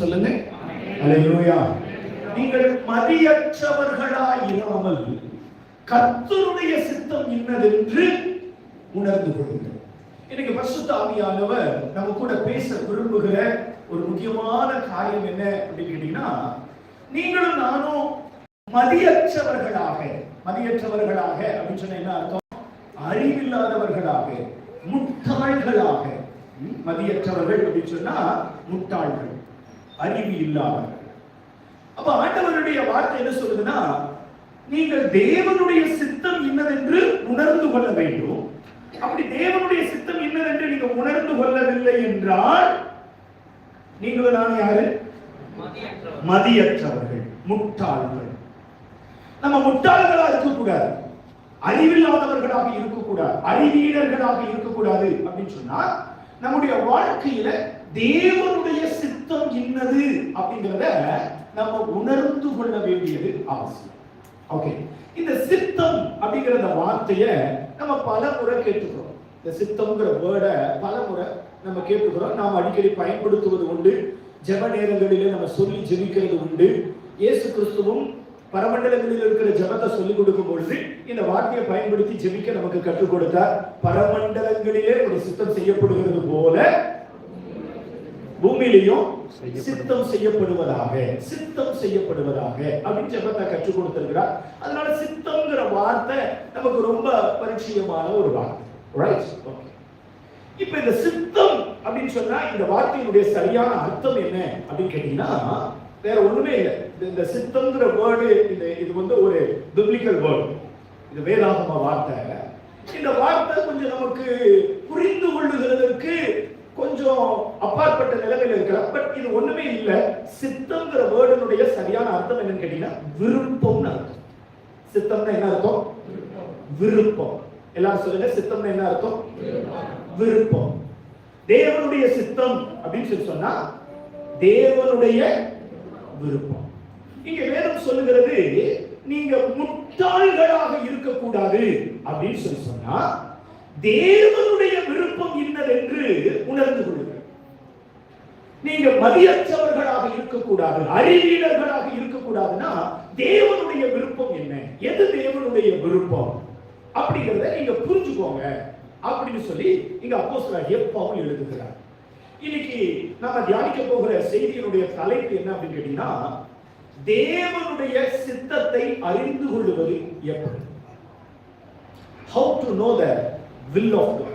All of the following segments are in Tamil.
சொல்லுங்க. அல்லேலூயா நீங்கள் மதியற்றவர்களாய் இராமல் கர்த்தருடைய சித்தம் என்னதென்று உணர்ந்து கொள்ளுங்கள். இன்னைக்கு பரிசுத்த ஆவியானவர் நம்ம கூட பேச விரும்புகிற ஒரு முக்கியமான காரியம் என்ன அப்படின்னு கேட்டீங்கன்னா நீங்களும் நானும் மதியற்றவர்களாக மதியற்றவர்களாக அப்படின்னு சொன்ன என்ன அர்த்தம்? அறிவில்லாதவர்களாக முட்டாள்களாக. மதியற்றவர்கள் அப்படின்னு சொன்னா முட்டாள்கள். அறிவு இல்லாதவர்கள் அப்ப ஆண்டவருடைய வார்த்தை என்ன சொல்லுதுன்னா நீங்கள் தேவனுடைய சித்தம் இன்னதென்று உணர்ந்து கொள்ள வேண்டும். அப்படி தேவனுடைய சித்தம் இன்னதென்று நீங்க உணர்ந்து கொள்ளவில்லை என்றால் நீங்களும் நான் யாரு? மதியற்றவர்கள். முட்டாள்கள். நம்ம முட்டாள்களா இருக்கக்கூடாது. அறிவில்லாதவர்களாக இருக்கக்கூடாது. அறிவீடர்களாக இருக்கக்கூடாது அப்படின்னு சொன்னா நம்முடைய வாழ்க்கையில தேவனுடைய சித்தம் இன்னது அப்படிங்கிறத நம்ம உணர்ந்து கொள்ள வேண்டியது அவசியம். ஓகே இந்த சித்தம் அப்படிங்கிற அந்த வார்த்தையை நம்ம பல முறை கேட்டுக்கிறோம். இந்த சித்தம்ங்கிற வேர்டை பல முறை நம்ம கேட்டுக்கிறோம். நாம் அடிக்கடி பயன்படுத்துவது உண்டு. ஜப நேரங்களிலே நம்ம சொல்லி ஜெபிக்கிறது உண்டு. இயேசு கிறிஸ்துவும் பரமண்டலங்களில் இருக்கிற ஜெபத்தை சொல்லிக் கொடுக்கும் பொழுது இந்த வார்த்தையை பயன்படுத்தி ஜெபிக்க நமக்கு கற்றுக் கொடுத்தார். பரமண்டலங்களிலே ஒரு சித்தம் செய்யப்படுகிறது போல பூமியிலையும் சித்தம் செய்யப்படுவதாக சித்தம் செய்யப்படுவதாக அப்படின்னு ஜெபத்தை கற்றுக் கொடுத்திருக்கிறார். அதனால சித்தம்ங்கிற வார்த்தை நமக்கு ரொம்ப பரிச்சயமான ஒரு வார்த்தை. இப்ப இந்த சித்தம் அப்படின்னு சொன்னா இந்த வார்த்தையினுடைய சரியான அர்த்தம் என்ன அப்படின்னு கேட்டீங்கன்னா வேற ஒண்ணுமே இல்லை. இந்த- இந்த சித்தம்ங்கிற வேர்டு இந்த இது வந்து ஒரு பிப்ளிக்கல் வேர்டு இது வேதாகம வார்த்தை. இந்த வார்த்தை கொஞ்சம் நமக்கு புரிந்து கொள்ளுகிறதற்கு கொஞ்சம் அப்பாற்பட்ட நிலைமையில் இருக்கலாம். பட் இது ஒண்ணுமே இல்லை. சித்தம்ங்கிற வேர்டினுடைய சரியான அர்த்தம் என்னன்னு கேட்டீங்கன்னா விருப்பம்னு அர்த்தம். சித்தம்னா என்ன அர்த்தம்? விருப்பம். எல்லாரும் சொல்லுங்க சித்தம்னா என்ன அர்த்தம்? விருப்பம். தேவனுடைய சித்தம் அப்படின்னு சொல்லி சொன்னா தேவனுடைய விருப்பம். இங்க வேதம் சொல்லுகிறது நீங்க முட்டாள்களாக இருக்கக்கூடாது அப்படின்னு சொல்லி சொன்னா தேவனுடைய விருப்பம் என்று உணர்ந்து கொள்ளுங்கள். நீங்க மதியற்றவர்களாக இருக்கக்கூடாது அறிவீனர்களாக இருக்கக்கூடாதுன்னா தேவனுடைய விருப்பம் என்ன? எது தேவனுடைய விருப்பம்? அப்படிங்கிறத நீங்க புரிஞ்சுக்கோங்க. அப்படின்னு சொல்லி இங்க அப்போஸ்தலர் எப்பவும் எழுதுகிறார். இன்னைக்கு நம்ம தியானிக்க போகிற செய்தியினுடைய தலைப்பு என்ன அப்படின்னு கேட்டீங்கன்னா தேவனுடைய சித்தத்தை அறிந்து கொள்வது எப்படி? How to know the will of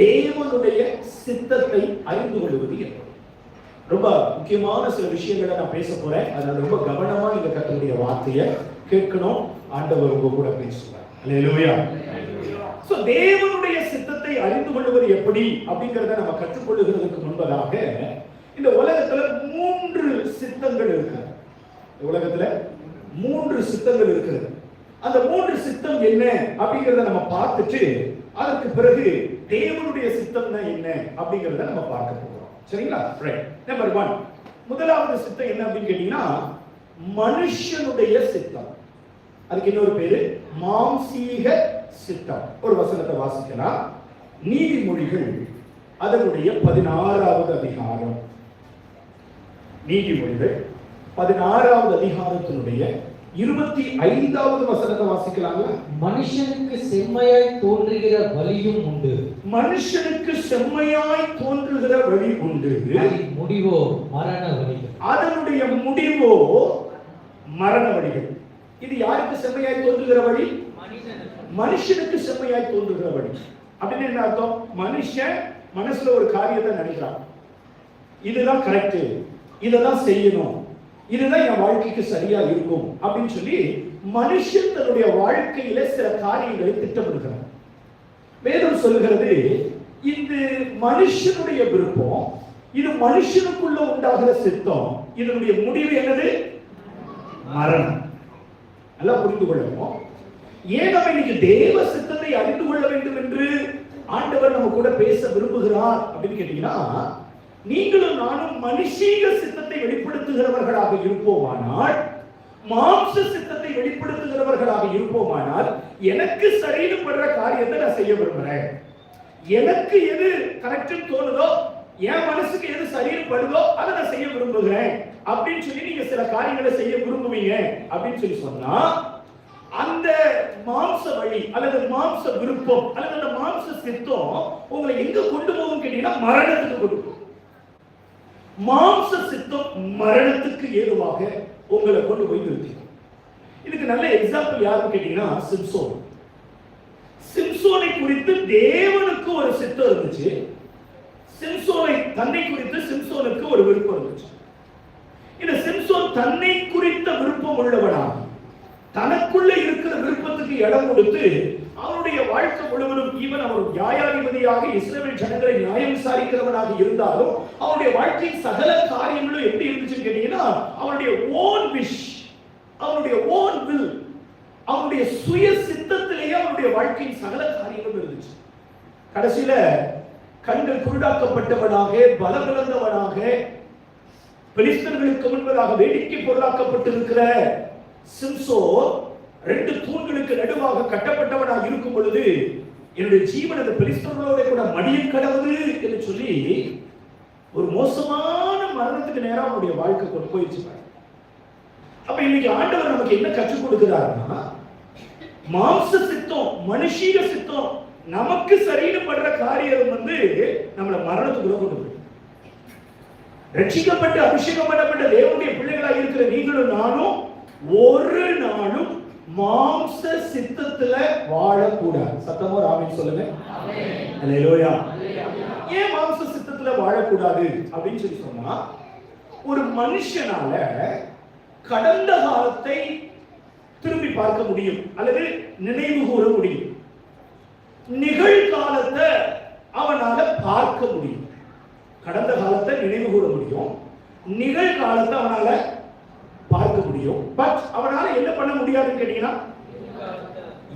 தேவனுடைய சித்தத்தை அறிந்து கொள்வது எப்படி ரொம்ப முக்கியமான சில விஷயங்களை நான் பேச போறேன். அதனால ரொம்ப கவனமா நீங்க கத்தனுடைய வார்த்தையை கேட்கணும். ஆண்டவர் உங்க கூட பேசுவார். அல்லேலூயா சோ தேவனுடைய சித்தத்தை அறிந்து கொள்வது எப்படி அப்படிங்கறத நம்ம கற்றுக்கொள்ளுகிறதுக்கு முன்பதாக இந்த உலகத்துல மூன்று சித்தங்கள் இருக்கு. உலகத்துல மூன்று சித்தங்கள் இருக்கிறது அந்த மூன்று சித்தம் என்ன அப்படிங்கறத நம்ம பார்த்துட்டு அதற்கு பிறகு தேவனுடைய சித்தம்னா என்ன அப்படிங்கறத நம்ம பார்க்க போகிறோம் சரிங்களா? ரைட் நம்பர் ஒன் முதலாவது சித்தம் என்ன அப்படின்னு கேட்டீங்கன்னா மனுஷனுடைய சித்தம். அதுக்கு இன்னொரு பேரு மாம்சீக சித்தம். ஒரு வசனத்தை வாசிக்கலாம். நீதிமொழிகள் அதனுடைய பதினாறாவது அதிகாரம். நீதிமொழிகள் பதினாறாவது அதிகாரத்தினுடைய இருபத்தி ஐந்தாவது வசனத்தை வாசிக்கலாங்களா? மனுஷனுக்கு செம்மையாய் தோன்றுகிற வழியும் உண்டு. மனுஷனுக்கு செம்மையாய் தோன்றுகிற வழி உண்டு. முடிவோ மரண வழிகள்? அதனுடைய முடிவோ மரண வழிகள். இது யாருக்கு செம்மையாய் தோன்றுகிற வழி? மனுஷனுக்கு செம்மையாய் தோன்றுகிற வழி. அப்படின்னு என்ன அர்த்தம்? மனுஷன் மனசுல ஒரு காரியத்தை நினைக்கிறான். இதுதான் கரெக்ட் இததான் செய்யணும். இதுதான் என் வாழ்க்கைக்கு சரியா இருக்கும் அப்படின்னு சொல்லி மனுஷன் தன்னுடைய வாழ்க்கையில சில காரியங்களை திட்டமிடுகிறான். வேதம் சொல்லுகிறது இது மனுஷனுடைய விருப்பம் இது மனுஷனுக்குள்ள உண்டாகிற சித்தம் இதனுடைய முடிவு என்னது? மரணம். நல்லா புரிந்து கொள்ளணும். ஏன் நம்ம இன்னைக்கு தேவ சித்தத்தை அறிந்து கொள்ள வேண்டும் என்று ஆண்டவர் நம்ம கூட பேச விரும்புகிறார் அப்படின்னு கேட்டீங்கன்னா நீங்களும் நானும் மனுஷீக சித்தத்தை வெளிப்படுத்துகிறவர்களாக இருப்போமானால் மாம்ச சித்தத்தை வெளிப்படுத்துகிறவர்களாக இருப்போமானால் எனக்கு சரின்னு படுற காரியத்தை நான் செய்ய விரும்புறேன். எனக்கு எது கரெக்ட்னு தோணுதோ என் மனசுக்கு எது சரின்னு படுதோ அதை நான் செய்ய விரும்புகிறேன். அப்படின்னு சொல்லி நீங்க சில காரியங்களை செய்ய விரும்புவீங்க அப்படின்னு சொல்லி சொன்னா அந்த மாம்ச வழி அல்லது மாம்ச விருப்பம் அல்லது அந்த மாம்ச சித்தம் உங்களை எங்க கொண்டு போகும் கேட்டீங்கன்னா மரணத்துக்கு கொண்டு போகும். மாம்ச சித்தம் மரணத்துக்கு ஏதுவாக உங்களை கொண்டு போய் நிறுத்திடும் இதுக்கு நல்ல எக்ஸாம்பிள் யாருன்னு கேட்டீங்கன்னா சிம்சோன். சிம்சோனை குறித்து தேவனுக்கு ஒரு சித்தம் இருந்துச்சு. சிம்சோனை தன்னை குறித்து சிம்சோனுக்கு ஒரு விருப்பம் இருந்துச்சு. இந்த சிம்சோன் தன்னை குறித்த விருப்பம் உள்ளவனாக தனக்குள்ள இருக்கிற விருப்பத்துக்கு இடம் கொடுத்து அவனுடைய வாழ்க்கை முழுவதும் ஈவன் அவர் நியாயாதிபதியாக இஸ்ரேல் ஜனங்களை நியாயம் விசாரிக்கிறவனாக இருந்தாலும் அவனுடைய வாழ்க்கையின் சகல காரியங்களும் எப்படி இருந்துச்சுன்னு கேட்டீங்கன்னா அவனுடைய ஓன் விஷ் அவனுடைய ஓன் வில் அவனுடைய சுய சித்தத்திலேயே அவனுடைய வாழ்க்கையின் சகல காரியங்களும் இருந்துச்சு. கடைசியில கண்கள் குருடாக்கப்பட்டவனாக பலமிழந்தவனாக பெலிஸ்தர்களுக்கு முன்பதாக வேடிக்கை பொருளாக்கப்பட்டிருக்கிற சிம்சோ ரெண்டு தூண்களுக்கு நடுவாக கட்டப்பட்டவனாக இருக்கும் பொழுது என்னுடைய ஜீவன் அந்த பெலிஸ்தர்களோட கூட மடியில் கடவுது என்று சொல்லி ஒரு மோசமான மரணத்துக்கு நேரம் அவனுடைய வாழ்க்கை கொண்டு போயிடுச்சு அப்ப இன்னைக்கு ஆண்டவர் நமக்கு என்ன கற்றுக் கொடுக்கிறாருன்னா மாம்ச சித்தம் மனுஷீக சித்தம் நமக்கு சரின்னு படுற காரியம் வந்து நம்மளை மரணத்துக்குள்ள கொண்டு போய் ரட்சிக்கப்பட்டு அபிஷேகம் பண்ணப்பட்ட தேவனுடைய பிள்ளைகளாக இருக்கிற நீங்களும் நானும் ஒரு நாளும் மாம்ச சித்தத்துல வாழக்கூடாது. சத்தமோ ராமின் சொல்லுங்க. அல்லேலூயா ஏன் மாம்ச சித்தத்துல வாழக்கூடாது? அப்படின்னு சொல்லி சொன்னா ஒரு மனுஷனால கடந்த காலத்தை திரும்பி பார்க்க முடியும். அல்லது நினைவு கூற முடியும். நிகழ்காலத்தை அவனால பார்க்க முடியும். கடந்த காலத்தை நினைவு கூற முடியும். நிகழ்காலத்தை அவனால பார்க்க முடியும். பட் அவனால என்ன பண்ண முடியாதுன்னு கேட்டீங்கன்னா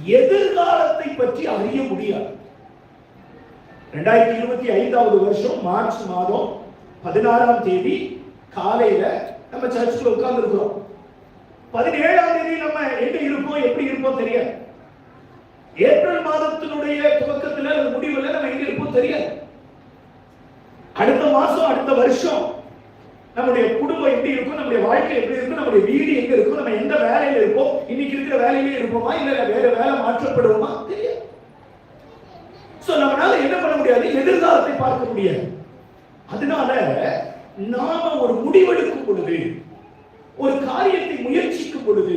எதிர்காலத்தை பற்றி அறிய முடியாது. ரெண்டாயிரத்தி இருபத்தி ஐந்தாவது வருஷம் மார்ச் மாதம் பதினாறாம் தேதி காலையில நம்ம சர்ச்சில் உட்கார்ந்து இருக்கிறோம் பதினேழாம் தேதி நம்ம எங்க இருப்போம் எப்படி இருப்போம் தெரியாது. ஏப்ரல் மாதத்தினுடைய துவக்கத்துல அல்லது முடிவுல நம்ம எங்க இருப்போம் தெரியாது. அடுத்த மாசம் அடுத்த வருஷம் நம்முடைய குடும்பம் எப்படி இருக்கும் நம்முடைய வாழ்க்கை எப்படி இருக்கும் நம்முடைய வீடு எங்க இருக்கும் நம்ம எந்த வேலையில இருப்போம் இன்னைக்கு இருக்கிற வேலையிலே இருப்போமா இல்ல வேற வேலை மாற்றப்படுவோமா தெரியாது. சோ நம்மளால என்ன பண்ண முடியாது? எதிர்காலத்தை பார்க்க முடியாது. அதனால நாம ஒரு முடிவெடுக்கும் பொழுது ஒரு காரியத்தை முயற்சிக்கும் பொழுது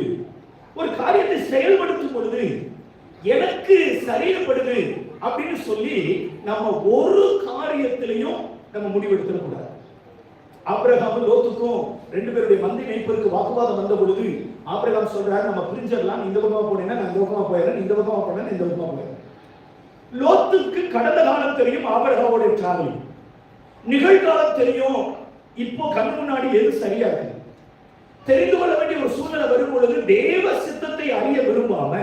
ஒரு காரியத்தை செயல்படுத்தும் பொழுது எனக்கு சரிப்படுது அப்படின்னு சொல்லி நம்ம ஒரு காரியத்திலையும் நம்ம முடிவெடுத்துடக்கூடாது. ஆபிரகாம் லோத்துக்கும் ரெண்டு பேருடைய மந்தி மேய்ப்பருக்கு வாக்குவாதம் வந்த பொழுது ஆபிரகாம் சொல்றாரு நம்ம பிரிஞ்சிடலாம் இந்த பக்கமா போனீங்கன்னா நான் இந்த பக்கமா போயிடுறேன் இந்த பக்கமா போனேன் இந்த பக்கமா போயிடுறேன். லோத்துக்கு கடந்த காலம் தெரியும் ஆபிரகாமுடைய டிராவல் நிகழ்காலம் தெரியும் இப்போ கண் முன்னாடி எது சரியா இருக்கு தெரிந்து கொள்ள வேண்டிய ஒரு சூழ்நிலை வரும் பொழுது தேவ சித்தத்தை அறிய விரும்பாம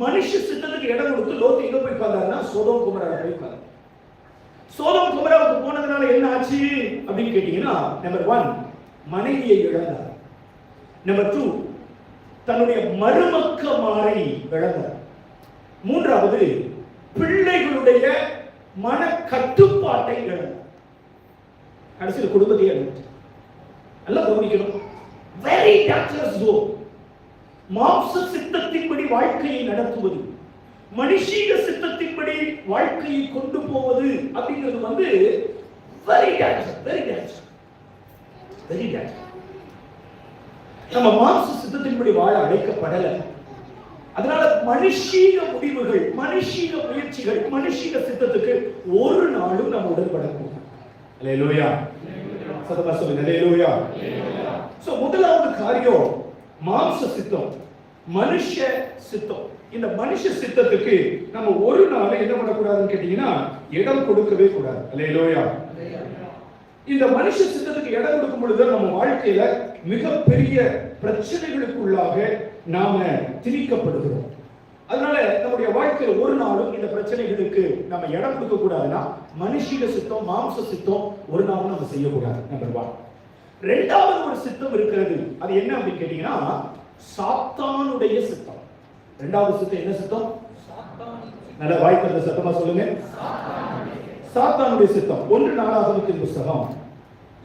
மனுஷ சித்தத்துக்கு இடம் கொடுத்து லோத்து எங்க போய் உட்கார்ந்தாருன்னா சோதம் குமராவை போய் உட்கார்ந்தார். சோதம் குமராவுக்கு போனதுனால என்ன ஆச்சு? அப்படின்னு கேட்டீங்கன்னா நம்பர் ஒன் மனைவியை இழந்தார். நம்பர் டூ தன்னுடைய மருமக்க மாறை இழந்தார். மூன்றாவது பிள்ளைகளுடைய மன கட்டுப்பாட்டை இழந்தார். கடைசியில் குடும்பத்தையே இழந்தார் நல்லா கவனிக்கணும். வெரி டேஞ்சரஸ் ஜோன் மாம்ச சித்தத்தின்படி வாழ்க்கையை நடத்துவது மனுஷீக சித்தத்தின்படி வாழ்க்கையை கொண்டு போவது அப்படிங்கிறது வந்து very danger very danger very danger நம்ம மாம்ச சித்தத்தின்படி வாழ அழைக்கப்படலை. அதனால மனுஷீக முடிவுகள் மனுஷீக முயற்சிகள் மனுஷீக சித்தத்துக்கு ஒரு நாளும் நம்ம உடன்படக்கூடாது அல்லேலூயா சத்தமா சொல்லுங்க அல்லேலூயா சோ முதலாவது காரியம் மாம்ச சித்தம் மனுஷ சித்தம். இந்த மனுஷ சித்தத்துக்கு நம்ம ஒரு நாள் என்ன பண்ணக்கூடாதுன்னு கேட்டீங்கன்னா இடம் கொடுக்கவே கூடாது. அல்லேலூயா இந்த மனுஷ சித்தத்துக்கு இடம் கொடுக்கும் பொழுது நம்ம வாழ்க்கையில மிகப்பெரிய பிரச்சனைகளுக்குள்ளாக நாம திணிக்கப்படுகிறோம். அதனால நம்முடைய வாழ்க்கையில் ஒரு நாளும் இந்த பிரச்சனைகளுக்கு நம்ம இடம் கொடுக்க கூடாதுன்னா மனுஷிக சித்தம் மாம்ச சித்தம் ஒரு நாளும் நம்ம செய்யக்கூடாது நம்பர் ஒன் ரெண்டாவது ஒரு சித்தம் இருக்கிறது. அது என்ன அப்படின்னு கேட்டீங்கன்னா சாத்தானுடைய சித்தம். ரெண்டாவது சித்தம் என்ன சித்தம்? நல்ல வாய்ப்பு சத்தமா சொல்லுங்க. சாத்தானுடைய சித்தம். ஒன்று நாளாகமத்தின் புஸ்தகம்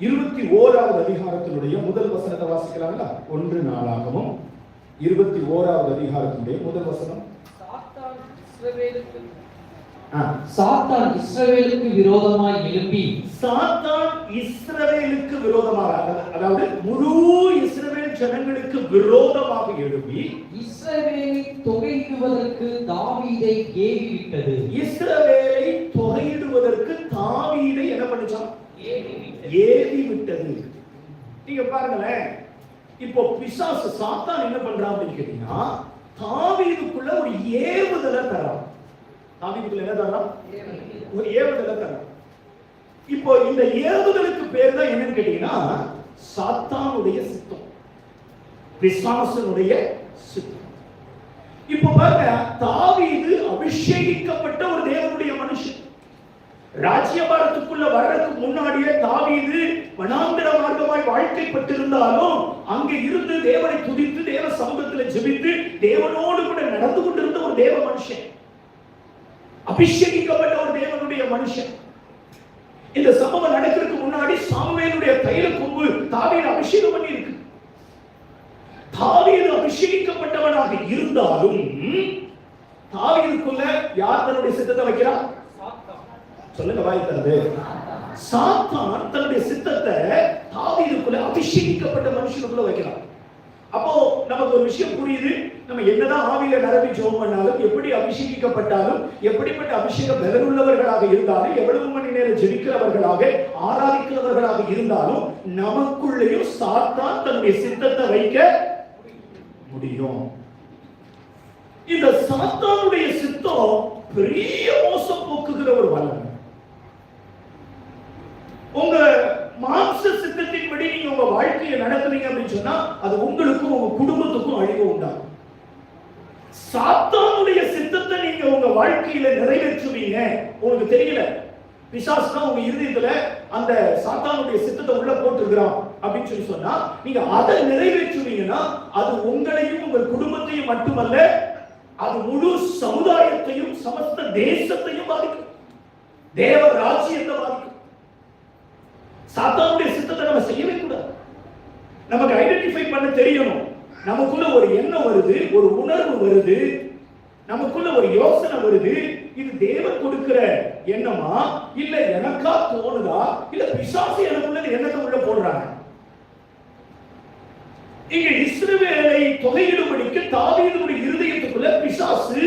இருபத்தி ஓராவது அதிகாரத்தினுடைய முதல் வசனத்தை வாசிக்கிறாங்களா ஒன்று நாளாகவும் இருபத்தி ஓராவது அதிகாரத்தினுடைய முதல் வசனம். சாத்தான் இஸ்ரவேலுக்கு ஆ. சாத்தான் இஸ்ரவேலுக்கு விரோதமாய் எழும்பி சாத்தான் இஸ்ரவேலுக்கு விரோதமாக அதாவது- முழு இஸ்ரவேல் ஜனங்களுக்கு விரோதமாக எழுப்பி இஸ்ரவேலை தொகையிடுவதற்கு தாவீதை ஏவிவிட்டது. இஸ்ரவேலை தொகையிடுவதற்கு தாவீதை என்ன பண்ணுச்சான்? ஏவி விட்டது நீங்க பாருங்களேன் இப்போ பிசாசு சாத்தான் என்ன பண்றான் அப்படின்னு கேட்டீங்கன்னா தாவீதுக்குள்ள ஒரு ஏவுதலை தரான். தாவீதுக்குள்ள என்ன தரான்? ஒரு ஏவுதலை தரான். இப்போ இந்த ஏவுதலுக்கு பேர் தான் என்னன்னு கேட்டீங்கன்னா சாத்தானுடைய சித்தம். பிசாசனுடைய சித்தம். இப்போ பாருங்க தாவீது அபிஷேகிக்கப்பட்ட ஒரு தேவனுடைய மனுஷன். ராஜ்யபாரத்துக்குள்ள வர்றதுக்கு முன்னாடியே தாவீது வனாந்திர மார்க்கமாய் வாழ்க்கைப்பட்டிருந்தாலும் அங்கே இருந்து தேவனை துதித்து தேவ சமூகத்துல ஜெபித்து தேவனோடு கூட நடந்து கொண்டிருந்த ஒரு தேவ மனுஷன். அபிஷேகிக்கப்பட்ட ஒரு தேவனுடைய மனுஷன். இந்த சம்பவம் நடக்கிறதுக்கு முன்னாடி சாமுவேலுடைய தைல கொம்பு தாவீது அபிஷேகம் பண்ணி இருக்கு தாவீது அபிஷேகிக்கப்பட்டவனாக இருந்தாலும் தாவீதுக்குள்ள யார் தன்னுடைய சித்தத்தை வைக்கிறார்? சொல்லுங்க வாய் தருது சாத்தான் தன்னுடைய சித்தத்தை தாவீதுக்குள்ள அபிஷேகிக்கப்பட்ட மனுஷனுக்குள்ள வைக்கிறான் அப்போ நமக்கு ஒரு விஷயம் புரியுது. நம்ம என்னதான் ஆவியில நிரம்பி ஜோம் பண்ணாலும் எப்படி அபிஷேகிக்கப்பட்டாலும் எப்படிப்பட்ட அபிஷேக பலனுள்ளவர்களாக இருந்தாலும் எவ்வளவு மணி நேரம் ஜெபிக்கிறவர்களாக ஆராதிக்கிறவர்களாக இருந்தாலும் நமக்குள்ளேயும் சாத்தான் தன்னுடைய சித்தத்தை வைக்க முடியும். இந்த சாத்தானுடைய சித்தம் பெரிய மோசம் போக்குகிற ஒரு வல்லமை. உங்க மாம்ச சித்தத்தின்படி நீங்க உங்க வாழ்க்கையை நடத்துறீங்க அப்படின்னு சொன்னா அது உங்களுக்கும் உங்க குடும்பத்துக்கும் அழிவு உண்டாகும். சாத்தானுடைய சித்தத்தை நீங்க உங்க வாழ்க்கையில நிறைவேற்றுவீங்க. உங்களுக்கு தெரியல. பிசாசு தான் உங்க இருதயத்துல அந்த சாத்தானுடைய சித்தத்தை உள்ள போட்டுருக்கிறான் அப்படின்னு சொல்லி சொன்னா நீங்க அதை நிறைவேற்றுவீங்கன்னா அது உங்களையும் உங்கள் குடும்பத்தையும் மட்டுமல்ல அது முழு சமுதாயத்தையும் சமஸ்த தேசத்தையும் பாதிக்கும். தேவ ராஜ்யத்தை பாதிக்கும். சாத்தானுடைய சித்தத்தை நம்ம செய்யவே கூடாது. நமக்கு ஐடென்டிஃபை பண்ண தெரியணும். நமக்குள்ள ஒரு எண்ணம் வருது ஒரு உணர்வு வருது நமக்குள்ள ஒரு யோசனை வருது. இது தேவன் கொடுக்கிற எண்ணமா இல்ல எனக்கா தோணுதா இல்ல பிசாசு எனக்குள்ள எண்ணத்தை உள்ள போடுறாங்க? இங்க இஸ்ரவேலை தொகையிடும்படிக்கு தாவீதுடைய இருதயத்துக்குள்ள பிசாசு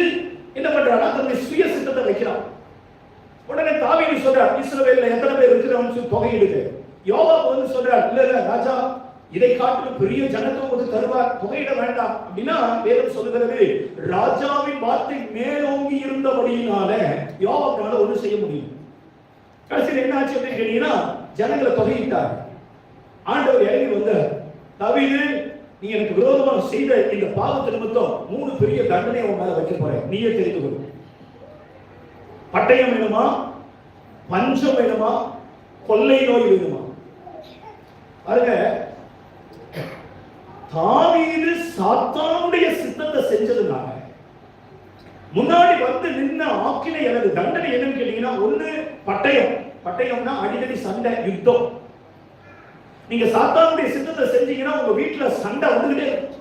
என்ன பண்றானா தன்னுடைய சுய சித்தத்தை வைக்கிறான். உடனே தாவீது சொல்றார் இஸ்ரவேல்ல எத்தனை பேர் இருக்கிறவங்க சொல்லி தொகையிடுது யோகா வந்து சொல்றார் இல்ல இல்ல ராஜா இதை காட்டிலும் பெரிய ஜனத்தை வந்து தருவார் தொகையிட வேண்டாம். அப்படின்னா வேதம் சொல்லுகிறது ராஜாவின் வார்த்தை மேலோங்கி இருந்தபடியினால யோவாப்னால ஒண்ணும் செய்ய முடியும் கடைசியில் என்ன ஆச்சு அப்படின்னு கேட்டீங்கன்னா ஜனங்களை தொகையிட்டார் ஆண்டவர் இறங்கி வந்தார். தவிது நீ எனக்கு விரோதமாக செய்த இந்த பாவத்து நிமித்தம் மூணு பெரிய தண்டனை உன் மேல வைக்க போறேன். நீயே தெரிந்து கொள்ளும் பட்டயம் வேணுமா? பஞ்சம் வேணுமா? கொள்ளை நோய் வேணுமா? பாருங்க. தாவீது சாத்தானுடைய சித்தத்தை செஞ்சதுனால முன்னாடி வந்து நின்ன ஆக்கினை எனது தண்டனை என்னன்னு கேட்டீங்கன்னா ஒண்ணு பட்டயம். பட்டயம்னா அடிக்கடி சண்டை யுத்தம். நீங்க சாத்தானுடைய சித்தத்தை செஞ்சீங்கன்னா உங்க வீட்டுல சண்டை வந்துகிட்டே இருக்கும்.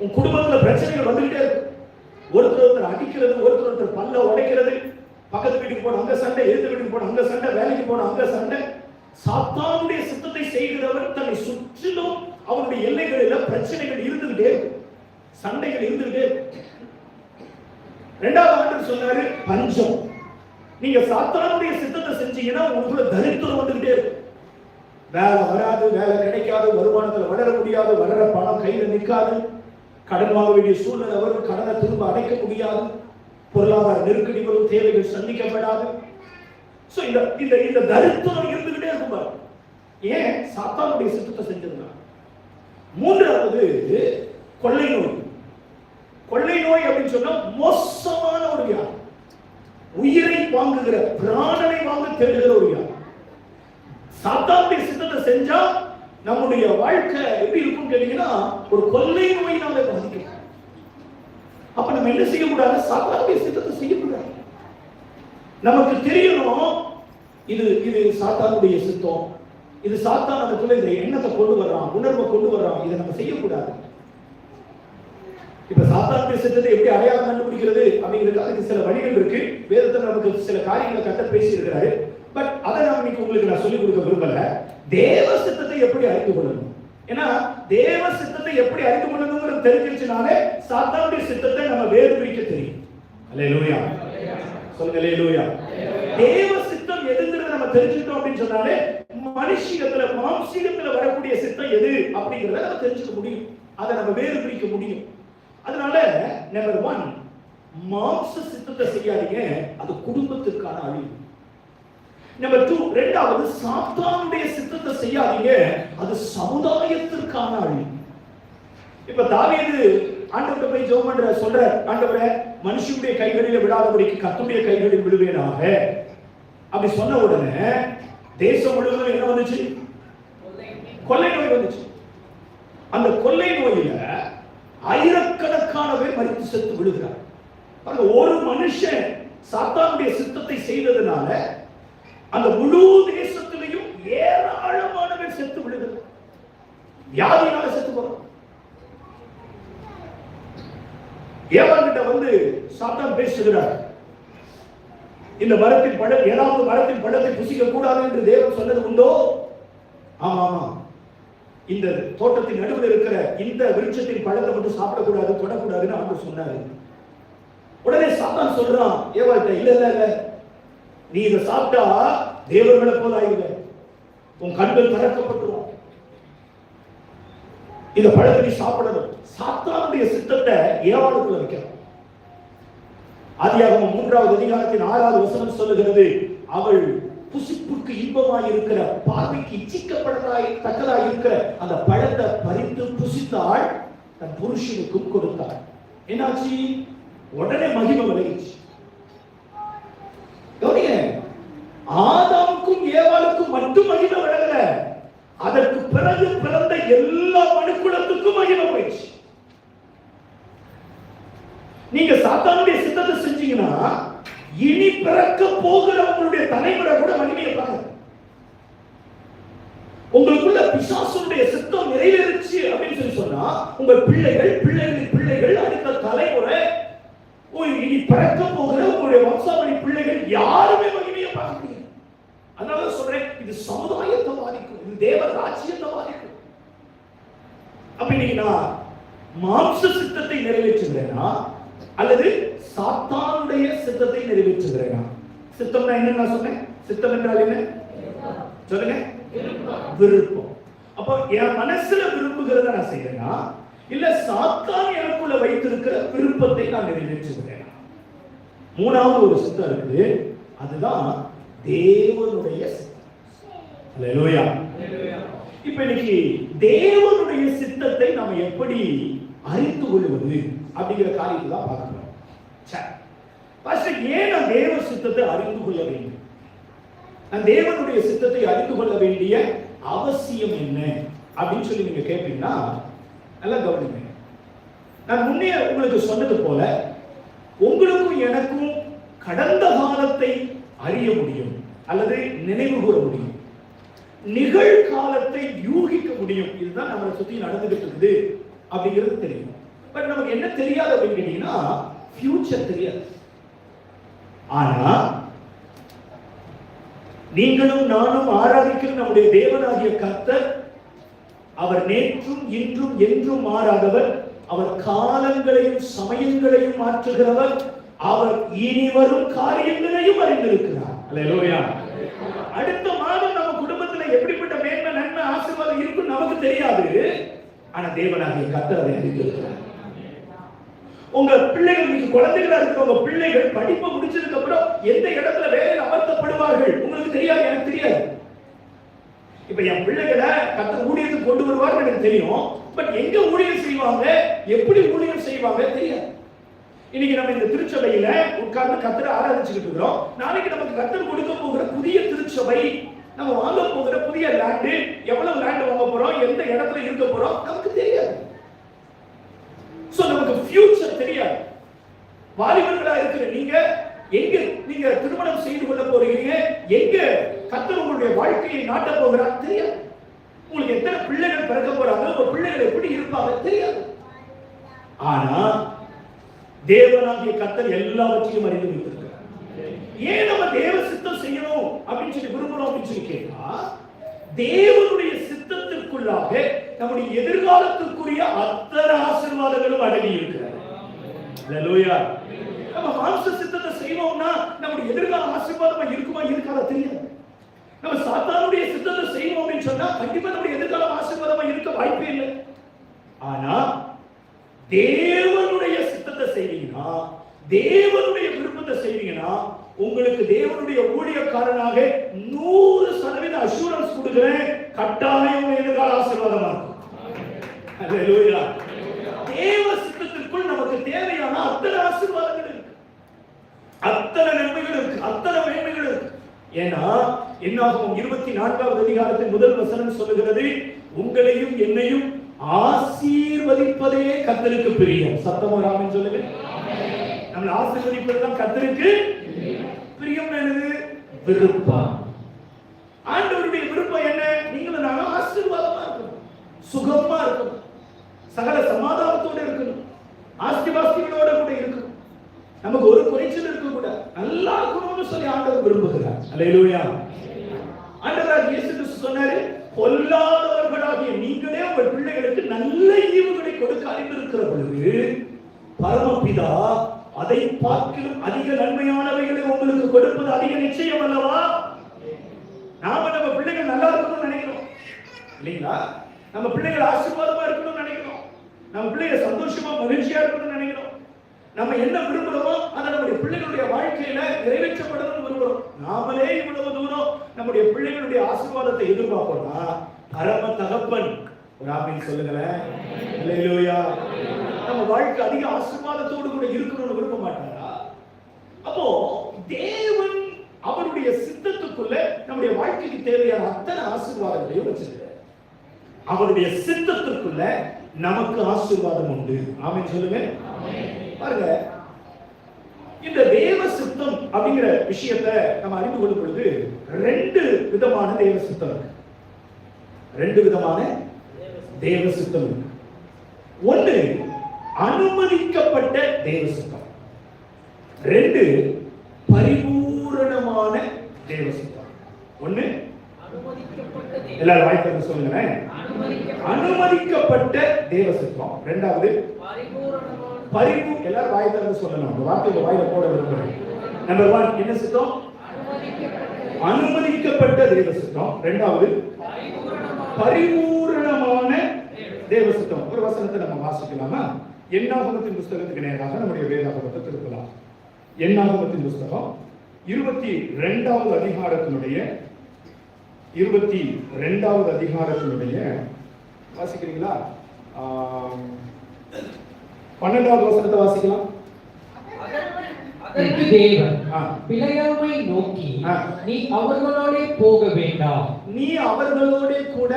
உங்க குடும்பத்துல பிரச்சனைகள் வந்துகிட்டே இருக்கும். ஒருத்தர் ஒருத்தர் அடிக்கிறது ஒருத்தர் ஒருத்தர் பல்ல உடைக்கிறது பக்கத்து வீட்டுக்கு போன அங்க சண்டை எதிர்த்து வீட்டுக்கு போன அங்க சண்டை வேலைக்கு போன அங்க சண்டை. சாத்தானுடைய சித்தத்தை செய்கிறவர் தன்னை சுற்றிலும் அவனுடைய எல்லைகளில் பிரச்சனைகள் இருந்துகிட்டே இருக்கும் சண்டைகள் இருந்துகிட்டே இருக்கும் ரெண்டாவது ஆண்டு சொன்னாரு பஞ்சம். நீங்க சாத்தானுடைய சித்தத்தை செஞ்சீங்கன்னா உங்களுக்குள்ள தரித்திரம் வந்துகிட்டே இருக்கும் வேலை வராது வேலை கிடைக்காது வருமானத்துல வளர முடியாது வளர பணம் கையில நிற்காது கடன் வாங்க வேண்டிய சூழ்நிலை வரும் கடனை திரும்ப அடைக்க முடியாது. பொருளாதார நெருக்கடி வரும் தேவைகள் சந்திக்கப்படாது. சோ இந்த இந்த இந்த தரித்திரம் இருந்துகிட்டே இருக்கும் பாருங்க. ஏன்? சாத்தானுடைய சித்தத்தை செஞ்சதுனா மூன்றாவது கொள்ளை நோய். கொள்ளை நோய் அப்படின்னு சொன்னா மோசமான ஒரு வியாதி. உயிரை வாங்குகிற பிராணனை வாங்க தேடுகிற ஒரு வியாதி. சாத்தானுடைய சித்தத்தை செஞ்சா நம்முடைய வாழ்க்கை எப்படி இருக்கும் கேட்டீங்கன்னா ஒரு கொள்ளை நோயினால பாதிக்கும் அப்ப நம்ம என்ன செய்யக்கூடாது? சாத்தானுடைய சித்தத்தை செய்யக்கூடாது. நமக்கு தெரியணும் இது இது சாத்தானுடைய சித்தம். இது சாத்தான் பிள்ளை இந்த எண்ணத்தை கொண்டு வர்றான் உணர்வை கொண்டு வர்றான். இதை நம்ம செய்யக்கூடாது. இப்ப சாத்தானுடைய சித்தத்தை எப்படி அடையாளம் கண்டுபிடிக்கிறது? அப்படிங்கிறது அதுக்கு சில வழிகள் இருக்கு. வேதத்தில் நமக்கு சில காரியங்களை கட்ட பேசி இருக்கிறாரு பட் அதை நான் இன்னைக்கு உங்களுக்கு நான் சொல்லிக் கொடுக்க விரும்பல. தேவ சித்தத்தை எப்படி அறிந்து கொள்ளணும்? ஏன்னா தேவ சித்தத்தை எப்படி அறிந்து கொள்ளணுங்கிறது தெரிஞ்சிருச்சுனாலே சாத்தானுடைய சித்தத்தை நம்ம வேறு பிரிக்க தெரியும். அல்லேலூயா. சொல்லுங்க அல்லேலூயா. தேவ சித்தம் எதுங்கிறத நம்ம தெரிஞ்சுக்கிட்டோம் அப்படின்னு சொன்னாலே மனுஷிகத்துல மாம்சீகத்துல வரக்கூடிய சித்தம் எது அப்படிங்கிறத நம்ம தெரிஞ்சுக்க முடியும். அதை நம்ம வேறு பிரிக்க முடியும். அதனால நம்பர் ஒன் மாம்ச சித்தத்தை செய்யாதீங்க. அது குடும்பத்துக்கான அழிவு. நம்பர் டூ ரெண்டாவது சாத்தானுடைய சித்தத்தை செய்யாதீங்க. அது சமுதாயத்திற்கான அழிவு. இப்ப தாவீது ஆண்டவர்கிட்ட போய் ஜோம் பண்ற சொல்ற ஆண்டவரே மனுஷனுடைய கைகளில் விடாதபடிக்கு கத்துடைய கைகளில் விழுவேனாக. அப்படி சொன்ன உடனே தேசம் முழுவதும் என்ன வந்துச்சு? கொள்ளை நோய் வந்துச்சு. அந்த கொள்ளை நோயில ஆயிரக்கணக்கானவே மறித்து செத்து விழுகிறார் ஒரு மனுஷன் சாத்தானுடைய சித்தத்தை செய்ததுனால அந்த முழு தேசத்திலையும் ஏராளமானவர் செத்து விழுகிறார் வியாதினால செத்து போறான் ஏவான்கிட்ட வந்து சாத்தான் பேசுகிறார். இந்த மரத்தின் பழம் ஏதாவது மரத்தின் பழத்தை புசிக்க கூடாது என்று தேவன் சொன்னது உண்டோ? ஆமா ஆமா இந்த தோட்டத்தின் நடுவில் இருக்கிற இந்த விருட்சத்தின் பழத்தை மட்டும் சாப்பிடக்கூடாது தொடக்கூடாதுன்னு ஆண்டு சொன்னாரு. உடனே சாத்தான் சொல்றான் ஏவாட்ட இல்ல இல்ல இல்ல. நீ இதை சாப்பிட்டா தேவர்களை போல ஆயிடுவ உன் கண்கள் திறக்கப்பட்டுரும் இந்த பழத்தை நீ சாப்பிடணும். சாத்தானுடைய சித்தத்தை ஏவாளுக்குள்ள வைக்கிறான் ஆதியாகமம் மூன்றாவது அதிகாரத்தின் ஆறாவது வசனம் சொல்லுகிறது அவள் புசிப்புக்கு இன்பமாய் இருக்கிற பார்வைக்கு இச்சிக்கப்படலாய் தக்கதாய் இருக்கிற அந்த பழத்தை பறித்து புசித்தாள் தன் புருஷனுக்கும் கொடுத்தாள். என்னாச்சு? உடனே மகிமை விளையிச்சு கவனிங்க ஆதாமுக்கும் ஏவாளுக்கும் மட்டும் மகிமை வழங்கல. அதற்கு பிறகு பிறந்த எல்லா மனுக்குலத்துக்கும் மகிமை போயிடுச்சு. நீங்க சாத்தானுடைய சித்தத்தை செஞ்சீங்கன்னா இனி பிறக்க போகிறவங்களுடைய தலைமுறை கூட மகிமையை பாருங்க உங்களுக்குள்ள பிசாசுடைய சித்தம் நிறைவேறுச்சு அப்படின்னு சொல்லி சொன்னா உங்க பிள்ளைகள் பிள்ளைகளின் பிள்ளைகள் அடுத்த தலைமுறை இனி பிறக்க போகிற உங்களுடைய வம்சாவளி பிள்ளைகள் யார் அதனால சொல்றேன் இது சமுதாயத்தை பாதிக்கும் இது தேவ ராஜ்யத்தை பாதிக்கும் அப்ப இன்னைக்கு நான் மாம்ச சித்தத்தை நிறைவேற்றுகிறேனா? அல்லது சாத்தானுடைய சித்தத்தை நிறைவேற்றுகிறேனா? சித்தம்னா என்ன நான் சொன்னேன். சித்தம் என்றால் என்ன? சொல்லுங்க. விருப்பம். அப்போ என் மனசுல விரும்புகிறத நான் செய்யறேனா? இல்ல சாத்தான் எனக்குள்ள வைத்திருக்கிற விருப்பத்தை நான் நிறைவேற்றுகிறேனா? மூணாவது ஒரு சித்தம் இருக்குது அதுதான் தேவனுடைய அல்லேலூயா இப்ப இன்னைக்கு தேவனுடைய சித்தத்தை நாம எப்படி அறிந்து கொள்வது அப்படிங்கிற காரியத்தை தான் பார்க்க போறோம். சரி. ஏன் நான் தேவ சித்தத்தை அறிந்து கொள்ள வேண்டும்? நான் தேவனுடைய சித்தத்தை அறிந்து கொள்ள வேண்டிய அவசியம் என்ன அப்படின்னு சொல்லி நீங்க கேட்பீங்கன்னா நல்லா கவனிங்க. நான் முன்னே உங்களுக்கு சொன்னது போல உங்களுக்கும் எனக்கும் கடந்த காலத்தை அறிய முடியும் அல்லது நினைவு கூற முடியும். நிகழ்காலத்தை யூகிக்க முடியும். இதுதான் நம்மளை சுத்தி நடந்துகிட்டு இருக்குது அப்படிங்கிறது தெரியும். பட் நமக்கு என்ன தெரியாது அப்படின்னு கேட்டீங்கன்னா ஃபியூச்சர் தெரியாது. ஆனா நீங்களும் நானும் ஆராதிக்கிற நம்முடைய தேவனாகிய கர்த்தர் அவர் நேற்றும் இன்றும் என்றும் மாறாதவர் அவர் காலங்களையும் சமயங்களையும் மாற்றுகிறவர் அவர் இனி வரும் காரியங்களையும் அறிந்திருக்கிறார். அல்லேலூயா அடுத்த மாதம் நம்ம குடும்பத்துல எப்படிப்பட்ட மேன்மை நன்மை ஆசீர்வாதம் இருக்கும் நமக்கு தெரியாது. ஆனா தேவனாகிய கர்த்தர் அதை அறிந்திருக்கிறார். உங்க பிள்ளைகள் நீங்க குழந்தைகளா இருக்கிற உங்க பிள்ளைகள் படிப்பை முடிச்சதுக்கு அப்புறம் எந்த இடத்துல வேலையில் அமர்த்தப்படுவார்கள்? உங்களுக்கு தெரியாது எனக்கு தெரியாது. இப்ப என் பிள்ளைகளை கத்த ஊழியத்துக்கு கொண்டு வருவார்னு எனக்கு தெரியும். பட் எங்க ஊழியம் செய்வாங்க? எப்படி ஊழியம் செய்வாங்க தெரியாது. இன்னைக்கு நம்ம இந்த திருச்சபையில உட்கார்ந்து கத்திர ஆராதிச்சுக்கிட்டு இருக்கிறோம். நாளைக்கு நமக்கு கத்தர் கொடுக்க போகிற புதிய திருச்சபை நம்ம வாங்க போகிற புதிய லேண்டு எவ்வளவு லேண்ட் வாங்க போறோம் எந்த இடத்துல இருக்க போறோம் நமக்கு தெரியாது. சோ நமக்கு ஃபியூச்சர் தெரியாது. வாலிபர்களா இருக்கிற நீங்க எங்க நீங்க திருமணம் செய்து கொள்ள போறீங்க எங்க கத்தர் உங்களுடைய வாழ்க்கையை நாட்ட போகிறார் தெரியாது. உங்களுக்கு எத்தனை பிள்ளைகள் பிறக்க போறாங்க உங்க பிள்ளைகள் எப்படி இருப்பாங்க தெரியாது. ஆனா தேவனாகிய கத்தர் எல்லாவற்றையும் அறிந்து வைத்திருக்கிறார். ஏன் நம்ம தேவ சித்தம் செய்யணும் அப்படின்னு சொல்லி விரும்பணும் அப்படின்னு சொல்லி கேட்டா தேவனுடைய சித்தத்திற்குள்ளாக நம்முடைய எதிர்காலத்திற்குரிய அத்தனை ஆசீர்வாதங்களும் அடங்கி இருக்கிறார் நம்ம மாம்ச சித்தத்தை செய்வோம்னா நம்முடைய எதிர்கால ஆசீர்வாதமா இருக்குமா இருக்காதா தெரியாது. நம்ம சாத்தானுடைய சித்தத்தை செய்வோம் அப்படின்னு சொன்னா கண்டிப்பா நம்முடைய எதிர்காலம் ஆசீர்வாதமா இருக்க வாய்ப்பே இல்லை. ஆனா தேவ செய்வீங்கன்னா தேவனுடைய விருப்பத்தை செய்வீங்கன்னா உங்களுக்கு தேவனுடைய ஊழியக்காரனாக நூறு சதவீத அஷூரன்ஸ் கொடுக்கிறேன். கட்டாயம் எதிர்கால ஆசீர்வாதமா இருக்கும். தேவ சித்தத்திற்குள் நமக்கு தேவையான அத்தனை ஆசீர்வாதங்கள் இருக்கு. அத்தனை நன்மைகள் இருக்கு. அத்தனை மேன்மைகள் இருக்கு. ஏன்னா என்னாகும்? இருபத்தி நான்காவது அதிகாரத்தின் முதல் வசனம் சொல்லுகிறது உங்களையும் என்னையும் ஆசீர்வதிப்பதே கத்தருக்கு பிரியம். சத்தமராமன் சொல்லுங்க. நம்மளை ஆசீர்வதிப்பதுதான் கத்தருக்கு பிரியம் என்னது? விருப்பம். ஆண்டவருடைய விருப்பம் என்ன? நீங்களும் நானும் ஆசீர்வாதமா இருக்கணும். சுகமா இருக்கணும். சகல சமாதானத்தோட இருக்கணும். ஆஸ்தி பாஸ்திகளோட கூட இருக்கணும். நமக்கு ஒரு குறைச்சல் இருக்க கூட நல்லா இருக்கணும்னு சொல்லி ஆண்டவர் விரும்புகிறார். அல்லேலூயா. ஆண்டவர் இயேசு கிறிஸ்து சொன்னாரு பொல்லாதவர்களாகிய நீங்களே உங்கள் பிள்ளைகளுக்கு நல்ல ஈவுகளை கொடுக்க அறிந்திருக்கிற பொழுது பரமபிதா அதை பார்க்கிலும் அதிக நன்மையானவைகளை உங்களுக்கு கொடுப்பது அதிக நிச்சயம் அல்லவா? நாம நம்ம பிள்ளைகள் நல்லா இருக்கணும்னு நினைக்கிறோம். இல்லைங்களா? நம்ம பிள்ளைகள் ஆசீர்வாதமா இருக்கணும்னு நினைக்கிறோம். நம்ம பிள்ளைகள் சந்தோஷமா மகிழ்ச்சியா இருக்கணும்னு நினைக்கிறோம். நம்ம என்ன விரும்புகிறோமோ அதை நம்முடைய பிள்ளைகளுடைய வாழ்க்கையில நிறைவேற்றப்படணும்னு விரும்புகிறோம் நாமளே இவ்வளவு தூரம் நம்முடைய பிள்ளைகளுடைய ஆசீர்வாதத்தை எதிர்பார்ப்போம்னா பரம தகப்பன். ஒரு ஆமீன் சொல்லுங்களேன். அல்லேலூயா நம்ம வாழ்க்கை அதிக ஆசீர்வாதத்தோடு கூட இருக்கணும்னு விரும்ப மாட்டாரா? அப்போ தேவன் அவருடைய சித்தத்துக்குள்ள நம்முடைய வாழ்க்கைக்கு தேவையான அத்தனை ஆசீர்வாதங்களையும் வச்சிருக்கிறார். அவருடைய சித்தத்திற்குள்ள நமக்கு ஆசீர்வாதம் உண்டு. ஆமென் சொல்லுவேன் பாருங்க. இந்த தேவ சித்தம் அப்படிங்கிற விஷயத்தை நம்ம அறிந்து கொள்ளும் பொழுது ரெண்டு விதமான தேவ சித்தம் இருக்கு. ரெண்டு விதமான தேவ சித்தம் இருக்கு. ஒன்று அனுமதிக்கப்பட்ட தேவ சித்தம். ரெண்டு பரிபூரணமான தேவ சித்தம். ஒண்ணு அனுமதிக்கப்பட்ட தேவ- எல்லாரும் வாய்ப்பு சொல்லுங்களேன். அனுமதிக்கப்பட்ட தேவ சித்தம். ரெண்டாவது பரிபூ எல்லாரும் வாய் திறந்து சொல்லணும். அந்த வார்த்தையை வாயில போட விரும்புறேன். நம்பர் ஒன் என்ன சித்தம்? அனுமதிக்கப்பட்ட தேவ சித்தம். ரெண்டாவது பரிபூரணமான பரிபூரணமான தேவ சித்தம். ஒரு வசனத்தை நம்ம வாசிக்கலாமா? எண்ணாகமத்தின் புஸ்தகத்துக்கு நேராக நம்முடைய வேதாகமத்தை திருப்பலாம். எண்ணாகமத்தின் புஸ்தகம் இருபத்தி ரெண்டாவது அதிகாரத்தினுடைய இருபத்தி ரெண்டாவது அதிகாரத்தினுடைய வாசிக்கிறீங்களா? பன்னெண்டாவது வசனத்தை வாசிக்கலாம். பிழையாமை நோக்கி. நீ அவர்களோடே போக வேண்டாம். நீ அவர்களோட கூட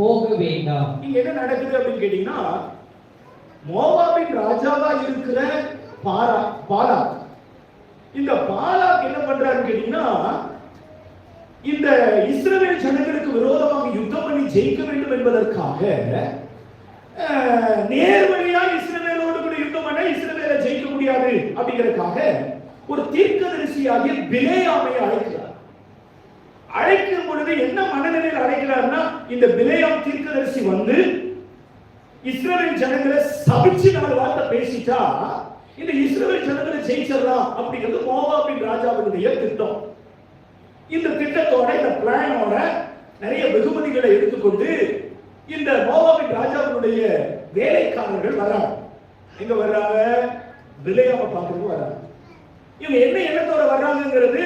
போக வேண்டாம். இங்க என்ன நடக்குது அப்படின்னு கேட்டீங்கன்னா மோவாபின் ராஜாவா இருக்கிற பாரா பாலாக் இந்த பாலாக் என்ன பண்றாரு கேட்டீங்கன்னா இந்த இஸ்ரேல் ஜனங்களுக்கு விரோதமாக யுத்தம் பண்ணி ஜெயிக்க வேண்டும் என்பதற்காக அஹ், நேர்வழியா கூட யுத்தம் பண்ண இஸ்ரேல ஜெயிக்க முடியாது அப்படிங்கறதுக்காக ஒரு தீர்க்கதரிசியாகிய பிலேயாமை அழைக்கிறார். அழைக்கும் பொழுது என்ன மனநிலையில் அழைக்கிறார்னா இந்த பிலேயாம் தீர்க்கதரிசி வந்து இஸ்ரேலின் ஜனங்களை சபிச்சு நாலு வார்த்தை பேசிட்டா இந்த இஸ்ரவேல் ஜனங்களை ஜெயிச்சிடலாம் அப்படிங்கிறது மோவாபின் ராஜாவினுடைய திட்டம். இந்த திட்டத்தோட இந்த பிளானோட நிறைய வெகுமதிகளை எடுத்துக்கொண்டு இந்த மோவாபின் ராஜாவினுடைய வேலைக்காரர்கள் வராங்க. எங்க வர்றாங்க? விலையாம பார்க்கறது வராங்க இவங்க என்ன எண்ணத்தோட வர்றாங்கங்கிறது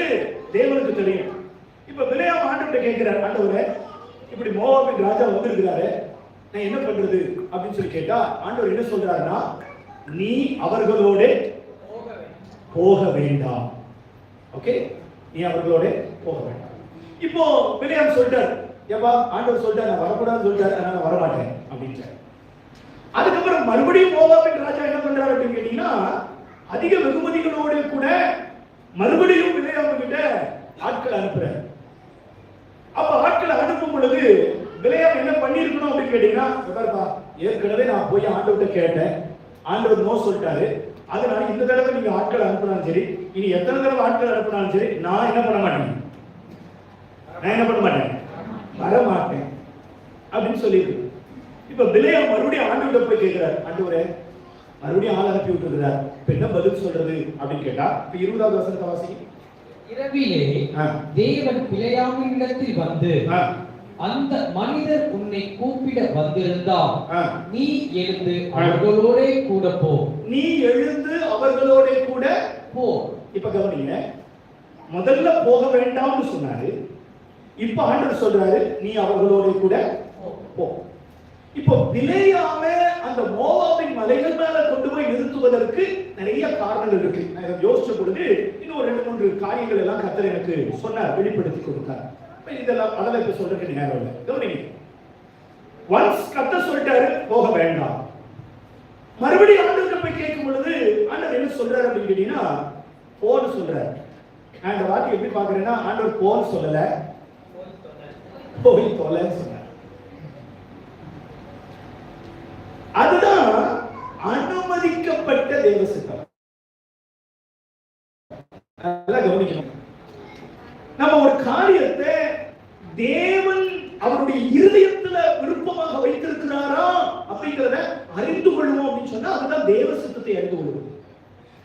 தேவனுக்கு தெரியும். இப்ப விலையாம ஆண்டு கேட்கிறார் ஆண்டவரை இப்படி மோவாபின் ராஜா வந்திருக்கிறாரு நான் என்ன பண்றது? அப்படின்னு சொல்லி கேட்டா ஆண்டவர் என்ன சொல்றாருன்னா நீ அவர்களோட போக போக வேண்டாம். ஓகே நீ அவர்களோட போக வேண்டாம். இப்போ பிள்ளையாம் சொல்லிட்டார் ஏப்பா ஆண்டவர் சொல்லிட்டார் நான் வரக்கூடாதுன்னு சொல்லிட்டாரு அதனால வரமாட்டேன் அப்படின்ட்டு அதுக்கப்புறம் மறுபடியும் மோவாபின் ராஜா என்ன பண்றாரு அப்படின்னு கேட்டீங்கன்னா அதிக வெகுமதிகளோடு கூட மறுபடியும் விலையாம கிட்ட ஆட்களை அனுப்புறாரு. அப்ப ஆட்களை அனுப்பும் பொழுது விலையாம என்ன பண்ணிருக்கணும் அப்படின்னு கேட்டீங்கன்னா பாருப்பா ஏற்கனவே நான் போய் ஆண்டவர்கிட்ட கேட்டேன். ஆண்டவர் நோ சொல்லிட்டாரு. அதனால இந்த தடவை நீங்க ஆட்கள் அனுப்புனாலும் சரி இனி எத்தனை தடவை ஆட்கள் அனுப்புனாலும் சரி நான் என்ன பண்ண மாட்டேன்? நான் என்ன பண்ண மாட்டேன்? வர மாட்டேன் அப்படின்னு சொல்லியிருக்கு இப்ப விலையா மறுபடியும் ஆண்டவர்கிட்ட போய் கேட்கிறார். ஆண்டவரே மறுபடியும் ஆள் அனுப்பி விட்டுருக்கிறார். இப்ப என்ன பதில் சொல்றது அப்படின்னு கேட்டா இப்ப இருபதாவது வசனத்தை வாசிங்க. இரவிலே. தேவன் பிழையாமினிடத்தில் வந்து ஆ, அந்த மனிதர் உன்னை கூப்பிட வந்திருந்தால். நீ எழுந்து அவர்களோடே கூட போ. நீ எழுந்து அவர்களோட கூட போ. இப்ப கவனிங்க. முதல்ல போக வேண்டாம்னு சொன்னாரு. இப்ப ஆண்டவர் சொல்றாரு நீ அவர்களோட கூட போ. இப்போ விளையாம அந்த மோவாபின் மலைகள் மேல கொண்டு போய் நிறுத்துவதற்கு நிறைய காரணங்கள் இருக்கு. நான் யோசிச்ச பொழுது இன்னும் ஒரு ரெண்டு மூன்று காரியங்கள் எல்லாம் கத்தர் எனக்கு சொன்னார் வெளிப்படுத்தி கொடுத்தார். இதெல்லாம் அதெல்லாம் இப்ப சொல்றதுக்கு நேரம் இல்லை. கவனிங்க. ஒன்ஸ் கத்த சொல்லிட்டாரு போக வேண்டாம். மறுபடியும் ஆண்டவர்கிட்ட போய் கேட்கும் பொழுது ஆண்டவர் என்ன சொல்றாரு அப்படின்னு கேட்டீங்கன்னா போன்னு சொல்றாரு. நான் இந்த வார்த்தை எப்படி பாக்குறேன்னா ஆண்டவர் போன்னு சொல்லல. போய் தொலைன்னு சொன்னார். அதுதான் அனுமதிக்கப்பட்ட தேவ சித்தம். நல்லா கவனிக்கணும். நம்ம ஒரு காரியத்தை தேவன் அவருடைய இருதயத்துல விருப்பமாக வைத்திருக்கிறாரா அப்படிங்கிறத அறிந்து கொள்வோம் அப்படின்னு சொன்னா அதுதான் தேவ சித்தத்தை அறிந்து கொள்வோம்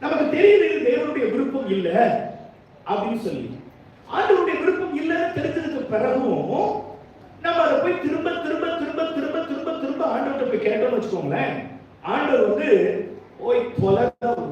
நமக்கு தெரியுது தேவனுடைய விருப்பம் இல்ல அப்படின்னு சொல்லி. ஆண்டவருடைய விருப்பம் இல்லைன்னு தெரிஞ்சதுக்கு பிறகும் நம்ம அதை போய் திரும்ப திரும்ப திரும்ப திரும்ப திரும்ப திரும்ப ஆண்டவர்கிட்ட போய் கேட்டோம்னு வச்சுக்கோங்களேன். ஆண்டவர் வந்து ஓய் தொலைதான்